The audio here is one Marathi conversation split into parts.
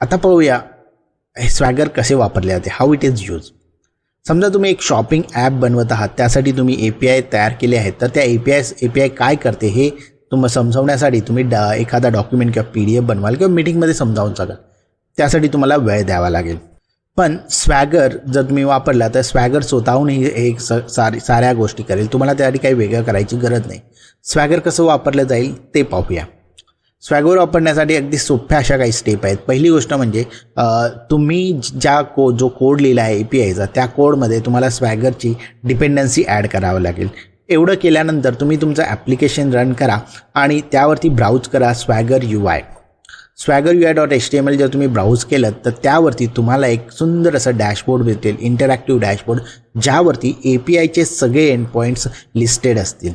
आता पाहूया हे स्वॅगर कसे वापरले जाते? हाऊ इट इज यूज समजा तुम्ही एक शॉपिंग ॲप बनवत आहात त्यासाठी तुम्ही ए पी आय तयार केले आहेत तर त्या A P I A P I काय करते हे तुम्हाला समजवण्यासाठी तुम्ही डा एखादा डॉक्युमेंट किंवा पी डी एफ बनवाल किंवा मीटिंगमध्ये समजावून सांगाल त्यासाठी तुम्हाला वेळ द्यावा लागेल. पण स्वॅगर जर तुम्ही वापरला तर स्वॅगर स्वतःहूनही एक स सारी साऱ्या गोष्टी करेल. तुम्हाला त्यासाठी काही वेगळं करायची गरज नाही. स्वॅगर कसं वापरलं जाईल ते पाहूया. स्वॅगवर वापरण्यासाठी अगदी सोप्या अशा काही स्टेप आहेत. पहिली गोष्ट म्हणजे तुम्ही ज्या को जो कोड लिहिला आहे ए पी आयचा त्या कोडमध्ये तुम्हाला स्वॅगरची डिपेंडन्सी ॲड करावं लागेल. एवढं केल्यानंतर तुम्ही तुमचं ॲप्लिकेशन रन करा आणि त्यावरती ब्राउज करा swagger U I swagger U I dot H T M L जर तुम्ही ब्राउज केलं तर त्यावरती तुम्हाला एक सुंदर असं डॅशबोर्ड भेटेल इंटरॅक्टिव्ह डॅशबोर्ड ज्यावरती ए पी आयचे सगळे एंड पॉईंट्स लिस्टेड असतील.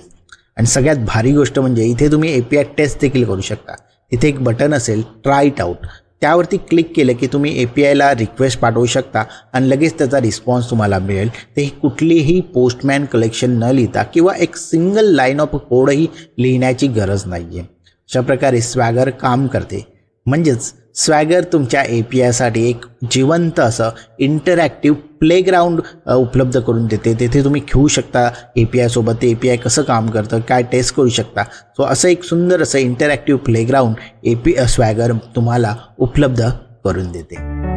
आणि सगळ्यात भारी गोष्ट म्हणजे इथे तुम्ही ए पी आय टेस्ट देखील करू शकता. इथे एक बटन असेल ट्राय इट आउट त्यावरती क्लिक केलं की तुम्ही ए पी आयला रिक्वेस्ट पाठवू शकता आणि लगेच त्याचा रिस्पॉन्स तुम्हाला मिळेल. ते कुठलीही पोस्टमॅन कलेक्शन न लिहिता किंवा एक सिंगल लाईन ऑफ कोडही लिहिण्याची गरज नाही आहे अशा प्रकारे स्वॅगर काम करते. म्हणजेच स्वॅगर तुमच्या ए पी आयसाठी एक जिवंत असं इंटरॅक्टिव्ह प्लेग्राऊंड उपलब्ध करून देते. तेथे तुम्ही खेळू शकता ए पी आयसोबत ते ए पी आय कसं काम करतं काय टेस्ट करू शकता. सो असं एक सुंदर असं interactive playground A P Swagger तुम्हाला उपलब्ध करून देते.